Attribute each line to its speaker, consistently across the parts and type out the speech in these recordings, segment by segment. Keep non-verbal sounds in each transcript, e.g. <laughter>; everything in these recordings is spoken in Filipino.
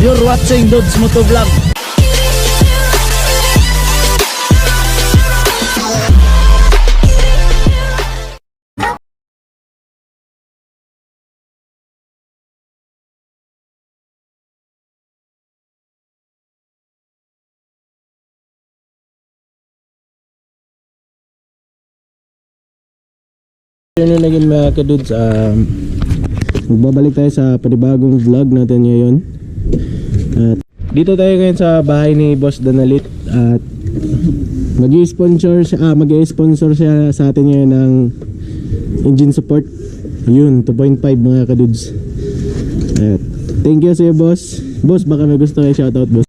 Speaker 1: You're watching Dudes Moto
Speaker 2: Yun naging mga kadudes, um, magbabalik tayo sa panibagong vlog natin ngayon. At dito tayo ngayon sa bahay ni Boss Danalit at mag-sponsor siya, ah, mag-sponsor siya sa atin ngayon ng engine support. Yun, 2.5 mga kadudes. At thank you sa iyo, boss. Boss, baka may gusto kayo shoutout, boss.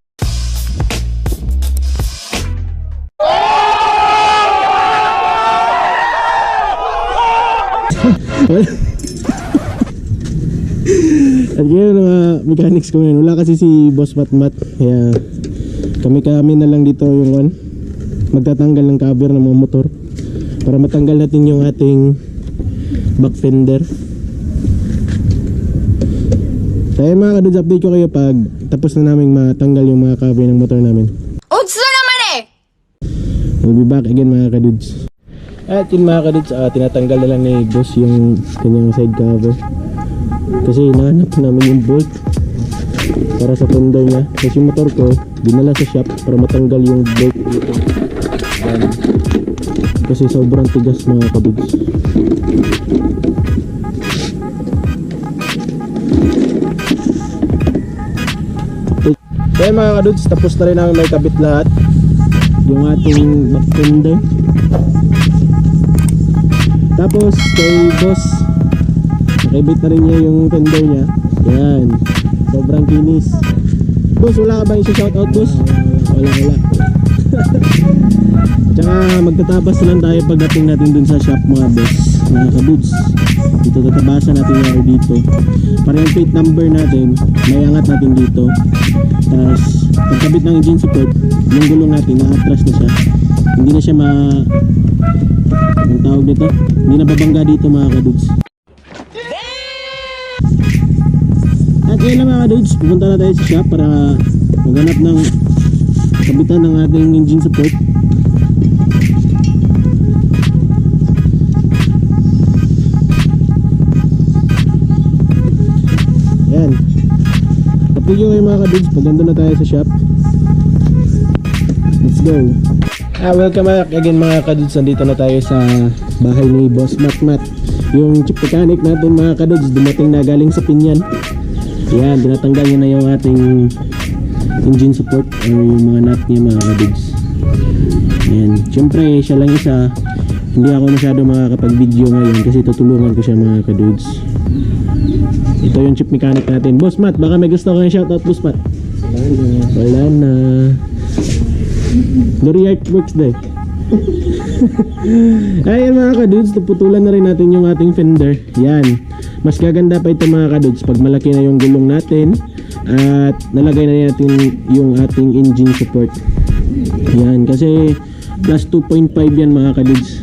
Speaker 2: At ngayon mga mechanics ko ngayon, wala kasi si Boss Matmat. Kaya kami kami na lang dito yung one, magtatanggal ng cover ng mga motor para matanggal natin yung ating back fender. Kaya mga kadudes, update ko kayo pag tapos na namin matanggal yung mga cover ng motor namin.
Speaker 3: Uds na naman eh!
Speaker 2: We'll be back again mga kadudes. At yun mga kadudes, ah, tinatanggal na lang ni boss yung kanyang side cover. Kasi hinahanap namin yung bolt para sa fender niya. Kasi yung motor ko, dinala sa shop para matanggal yung bolt dito. Kasi sobrang tigas mga kadudes. Kaya mga kadudes, tapos na rin namin may kabit lahat yung ating back fender tapos kay boss nakibit na rin niya yung fender niya. Yan. Sobrang kinis. Boss wala ka ba yung shoutout boss? Wala wala. <laughs> Tsaka magtatabas na lang tayo pagdating natin dun sa shop mga boss. Mga kabuds. Dito tatabasan natin yung dito. Para yung plate number natin may angat natin dito. Tapos pagkabit ng engine support yung gulong natin na-atras na siya. Hindi na siya ma ang tawag nito? Hindi na babangga dito mga kadudes yun lang mga kadudes pupunta na tayo sa shop para maghanap ng kabitan ng ating engine support yan ko kayo mga kadudes pag nandun na tayo sa shop let's go Ah, welcome back again mga kadudes. Nandito na tayo sa bahay ni Boss Mat Mat. Yung chip mechanic natin mga kadudes, dumating na galing sa Pinyan. Yan, tinatanggal niya na yung ating engine support or yung mga nut niya mga kadudes. Yan, syempre siya lang isa. Hindi ako masyado makakapag-video ngayon kasi tutulungan ko siya mga kadudes. Ito yung chip mechanic natin. Boss Mat, baka may gusto kang shoutout Boss Mat. Wala na. Glory Artworks day. <laughs> Ayan mga kadudes, putulan na rin natin yung ating fender. Yan. Mas gaganda pa ito mga kadudes pag malaki na yung gulong natin at nalagay na natin yung ating engine support. Yan. Kasi plus 2.5 yan mga kadudes.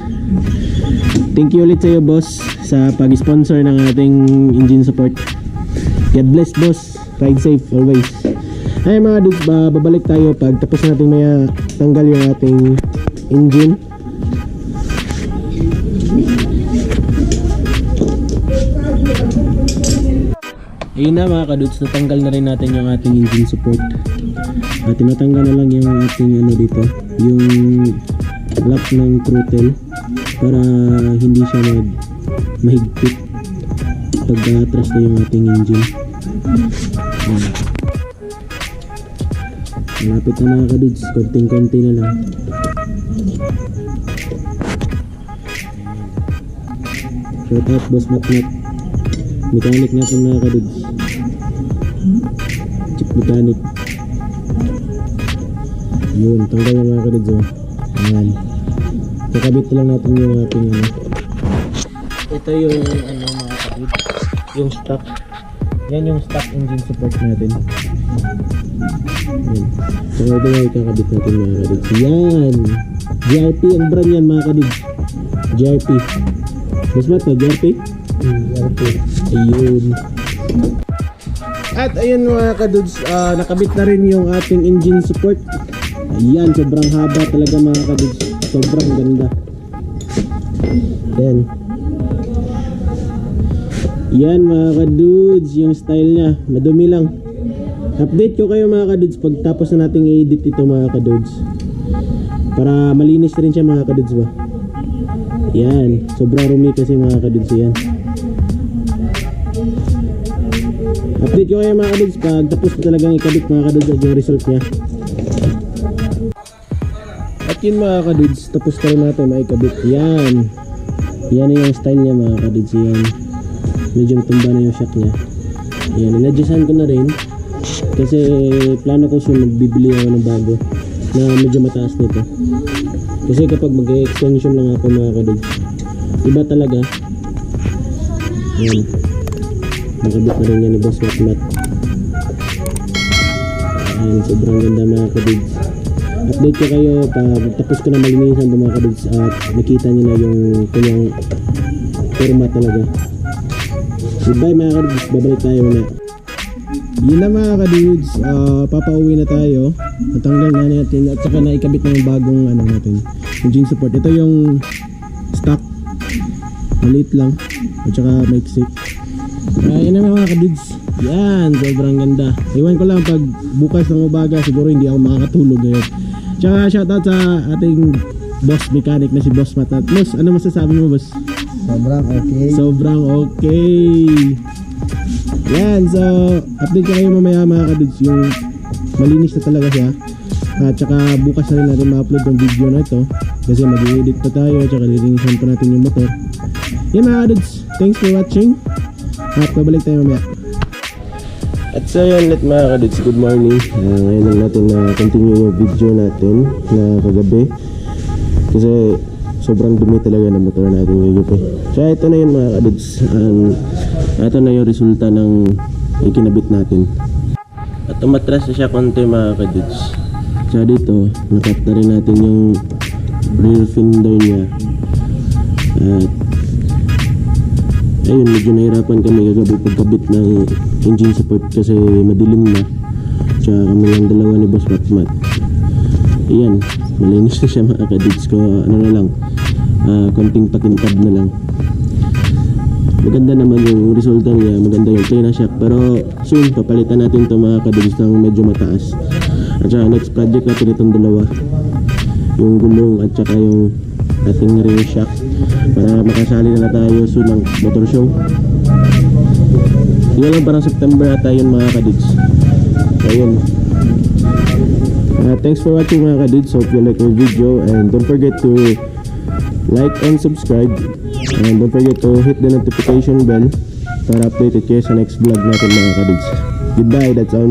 Speaker 2: Thank you ulit sa iyo boss sa pag-sponsor ng ating engine support. God bless boss. Ride safe always. Ay mga dudes, ba, babalik tayo pag tapos natin maya tanggal yung ating engine. Ayun na mga kadudes, natanggal na rin natin yung ating engine support. At tinatanggal na lang yung ating ano dito, yung lock ng throttle para hindi siya mag mahigpit pag atras na yung ating engine. Malapit na mga kadudes, konting-konti na lang. Shout out boss Matmat. Mechanic natin mga kadudes. Chip mechanic. Yun, tanggal na mga kadudes oh. Ayan. Kakabit lang natin yung ating ano. Ito yung ano mga kadudes. Yung stock. Yan yung stock engine support natin. Yan. So ito yung ikakabit natin mga kadids. Yan! GRP ang brand yan mga kadids. GRP. Mas ba ito? GRP? Ayun. At ayun mga kadudes, ah, nakabit na rin yung ating engine support. Ayan, sobrang haba talaga mga kadudes. Sobrang ganda. Yan. Yan mga kadudes, yung style niya. Madumi lang. Update ko kayo mga kadudes pag tapos na nating i-edit ito mga kadudes. Para malinis rin siya mga kadudes ba. Yan, sobrang rumi kasi mga kadudes yan. Update ko kayo mga kadudes pag tapos ko talagang ikabit mga kadudes at yung result niya. At yun mga kadudes, tapos ka rin natin maikabit. Yan. Yan yung style niya mga kadudes. Yan. Medyo tumba na yung shock niya. Yan, inadjustan ko na rin. Kasi plano ko soon magbibili ako ng bago na medyo mataas nito. Kasi kapag mag-extension lang ako mga kadudes, iba talaga. Yan. Nakabit na rin yan ni Boss Matmat. Ayan, sobrang ganda mga kadudes. Update ko kayo pag tapos ko na malinisan ito mga kadudes at nakita nyo na yung kanyang forma talaga. Goodbye mga kadudes, babalik tayo muna. Yun na mga kadudes, ah, papauwi na tayo. Natanggal na natin at saka naikabit na yung bagong ano natin, engine support. Ito yung stock. Maliit lang. At saka maiksi. Uh, yun na mga kadudes. Yan, sobrang ganda. Iwan ko lang pag bukas ng umaga, siguro hindi ako makakatulog ngayon. Tsaka shoutout sa ating boss mechanic na si Boss Matat. Boss, ano masasabi mo boss?
Speaker 1: Sobrang okay.
Speaker 2: Sobrang okay. Yan, so update ko kayo mamaya mga kadudes yung malinis na talaga siya. At saka bukas na rin natin ma-upload yung video na ito kasi mag-edit pa tayo at saka lilinisan pa natin yung motor. Yan mga kadudes, thanks for watching. At babalik tayo mamaya. At so yun ulit mga kadudes, good morning. Uh, ngayon lang natin na continue yung video natin na kagabi. Kasi sobrang dumi talaga ng motor natin ngayon gabi. So ito na yun mga kadudes. Um, ito na yung resulta ng ikinabit natin. At umatras na siya konti mga kadudes. So dito, nakat na rin natin yung rear fender niya. At ayun, medyo nahirapan kami kagabi pagkabit ng engine support kasi madilim na. Tsaka kami lang dalawa ni Boss Matmat. Ayan, malinis na siya mga kadids ko. Ano na lang, ah, konting pakintab na lang. Maganda naman yung resulta niya, maganda yung China shock. Pero soon, papalitan natin to mga kadids ng medyo mataas. At saka next project natin itong dalawa. Yung gulong at saka yung ating rear shock. Para makasali na, tayo soon ng motor show. Yun lang parang September ata yun mga kadids. So yun. Uh, thanks for watching mga kadids. Hope you like our video and don't forget to like and subscribe. And don't forget to hit the notification bell para updated kayo sa next vlog natin mga kadids. Goodbye, that's all